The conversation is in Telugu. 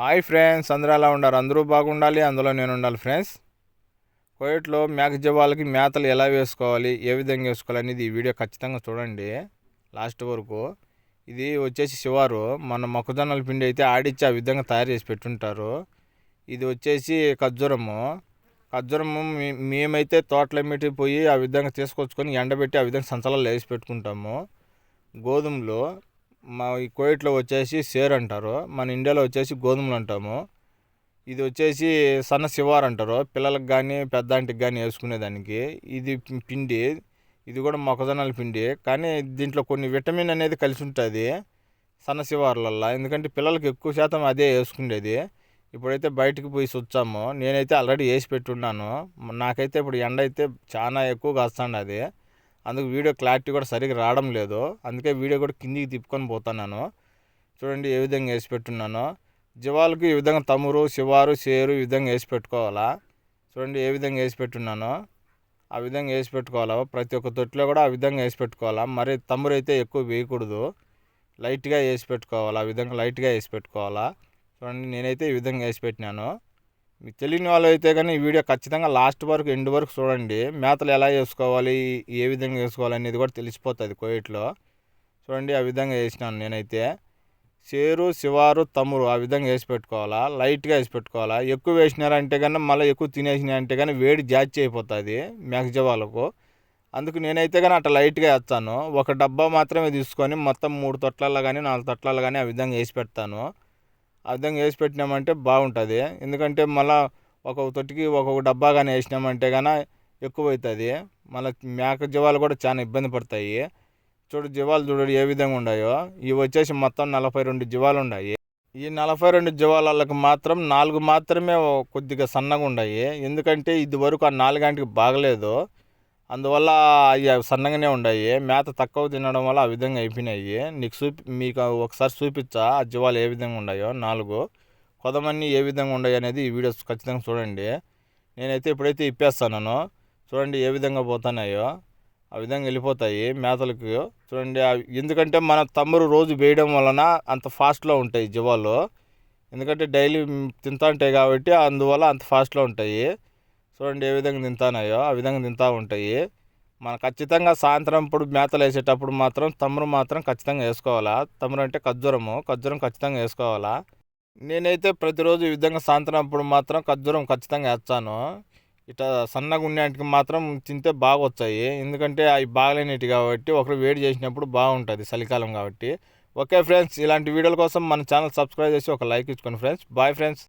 హాయ్ ఫ్రెండ్స్ అందరూ ఎలా ఉండారు అందరూ బాగుండాలి అందులో నేను ఉండాలి ఫ్రెండ్స్ కోయట్లో మేక జవాళ్ళకి మేతలు ఎలా వేసుకోవాలి ఏ విధంగా వేసుకోవాలి అనేది ఈ వీడియో ఖచ్చితంగా చూడండి. లాస్ట్ వరకు. ఇది వచ్చేసి శివారు. మన మొక్కజొన్నల పిండి అయితే ఆడిచ్చి ఆ విధంగా తయారు చేసి పెట్టుంటారు. ఇది వచ్చేసి ఖర్జూరము. ఖర్జూరము మేమైతే తోటలో పోయి ఆ విధంగా తీసుకొచ్చుకొని ఎండబెట్టి ఆ విధంగా సంచలాలు వేసి పెట్టుకుంటాము. గోధుమలు. మా ఈ కోయిట్లో వచ్చేసి సేర్ అంటారు. మన ఇండియాలో వచ్చేసి గోధుమలు అంటాము. ఇది వచ్చేసి సన్న శివార్ అంటారు. పిల్లలకు కానీ పెద్దాంటికి కానీ వేసుకునేదానికి ఇది పిండి. ఇది కూడా మొక్కజొన్నల పిండి. కానీ దీంట్లో కొన్ని విటమిన్ అనేది కలిసి ఉంటుంది సన్న శివార్లల్లో. ఎందుకంటే పిల్లలకి ఎక్కువ శాతం అదే వేసుకునేది ఇప్పుడైతే బయటికి పోయి వచ్చాము నేనైతే ఆల్రెడీ వేసి పెట్టున్నాను. నాకైతే ఇప్పుడు ఎండ అయితే చాలా ఎక్కువ కాస్తాండి అది. అందుకు వీడియో క్లారిటీ కూడా సరిగ్గా రావడం లేదు. అందుకే వీడియో కూడా కిందికి తిప్పుకొని పోతున్నాను చూడండి ఏ విధంగా వేసి పెట్టున్నానో. జీవాలకు ఈ విధంగా తమురు శివారు చేరు ఈ విధంగా వేసి పెట్టుకోవాలా? చూడండి ఏ విధంగా వేసి పెట్టున్నానో. ఆ విధంగా వేసి పెట్టుకోవాలా? ప్రతి ఒక్క తొట్టిలో కూడా ఆ విధంగా వేసి పెట్టుకోవాలా? మరి తమ్మురు అయితే ఎక్కువ వేయకూడదు. లైట్గా వేసి పెట్టుకోవాలా? ఆ విధంగా లైట్గా వేసి పెట్టుకోవాలా? చూడండి నేనైతే ఈ విధంగా వేసి పెట్టినాను. మీకు తెలియని వాళ్ళు అయితే కానీ ఈ వీడియో ఖచ్చితంగా లాస్ట్ వరకు ఎండ్ వరకు చూడండి. మేతలు ఎలా వేసుకోవాలి ఏ విధంగా వేసుకోవాలి అనేది కూడా తెలిసిపోతుంది కోయిట్లో. చూడండి ఆ విధంగా వేసినాను నేనైతే. చేరు శివారు తమ్మురు ఆ విధంగా వేసి పెట్టుకోవాలా? లైట్గా వేసి పెట్టుకోవాలా? ఎక్కువ వేసినారంటే కానీ మళ్ళీ ఎక్కువ తినేసినాయంటే కానీ వేడి జాచి అయిపోతుంది వాళ్ళకు అందుకు నేనైతే కానీ అట్లా లైట్గా వేస్తాను. ఒక డబ్బా మాత్రమే తీసుకొని మొత్తం మూడు తొట్లలో కానీ నాలుగు తొట్లలో కానీ ఆ విధంగా వేసి పెడతాను. ఆ విధంగా వేసి పెట్టినామంటే బాగుంటుంది. ఎందుకంటే మళ్ళీ ఒక్కొక్క తొట్టికి ఒక్కొక్క డబ్బా కానీ వేసినామంటే కానీ ఎక్కువ అవుతుంది మళ్ళీ మేక జీవాలు కూడా చాలా ఇబ్బంది పడతాయి. చూడు జీవాలు చూడు ఏ విధంగా ఉన్నాయో ఇవి వచ్చేసి మొత్తం నలభై రెండు జీవాలు ఉన్నాయి ఈ నలభై రెండు జీవాలకు మాత్రం నాలుగు మాత్రమే కొద్దిగా సన్నగా ఉన్నాయి ఎందుకంటే ఇది వరకు ఆ నాలుగంటికి బాగలేదు. అందువల్ల అవి సన్నగానే ఉన్నాయి మేత తక్కువ తినడం వల్ల ఆ విధంగా అయిపోయినాయి. నీకు చూపి మీకు ఒకసారి చూపించా ఆ జీవాలు ఏ విధంగా ఉన్నాయో నాలుగు. కొదమన్నీ ఏ విధంగా ఉన్నాయి అనేది ఈ వీడియోస్ ఖచ్చితంగా చూడండి. నేనైతే ఇప్పుడైతే ఇప్పేస్తాను చూడండి ఏ విధంగా పోతున్నాయో. ఆ విధంగా వెళ్ళిపోతాయి మేతలకు. చూడండి ఎందుకంటే మన తమ్ముడు రోజు వేయడం వలన అంత ఫాస్ట్లో ఉంటాయి జీవాలు. ఎందుకంటే డైలీ తింటా ఉంటాయి కాబట్టి అందువల్ల అంత ఫాస్ట్లో ఉంటాయి. చూడండి ఏ విధంగా తింటానాయో ఆ విధంగా తింటూ ఉంటాయి. మన ఖచ్చితంగా సాయంత్రం ఇప్పుడు మేతలు వేసేటప్పుడు మాత్రం తమ్ముడు మాత్రం ఖచ్చితంగా వేసుకోవాలా? తమ్ముడు అంటే ఖర్జూరము ఖర్జూరం ఖచ్చితంగా వేసుకోవాలా? నేనైతే ప్రతిరోజు ఈ విధంగా సాయంత్రం అప్పుడు మాత్రం ఖర్జూరం ఖచ్చితంగా వేస్తాను. ఇట్లా సన్నగా ఉండేటికి మాత్రం తింటే బాగా వచ్చాయి ఎందుకంటే అవి బాగలేనిటి కాబట్టి ఒకరు వేడి చేసినప్పుడు బాగుంటుంది చలికాలం కాబట్టి. ఓకే ఫ్రెండ్స్ ఇలాంటి వీడియోల కోసం మన ఛానల్ సబ్స్క్రైబ్ చేసి ఒక లైక్ ఇచ్చుకోండి ఫ్రెండ్స్. Bye friends.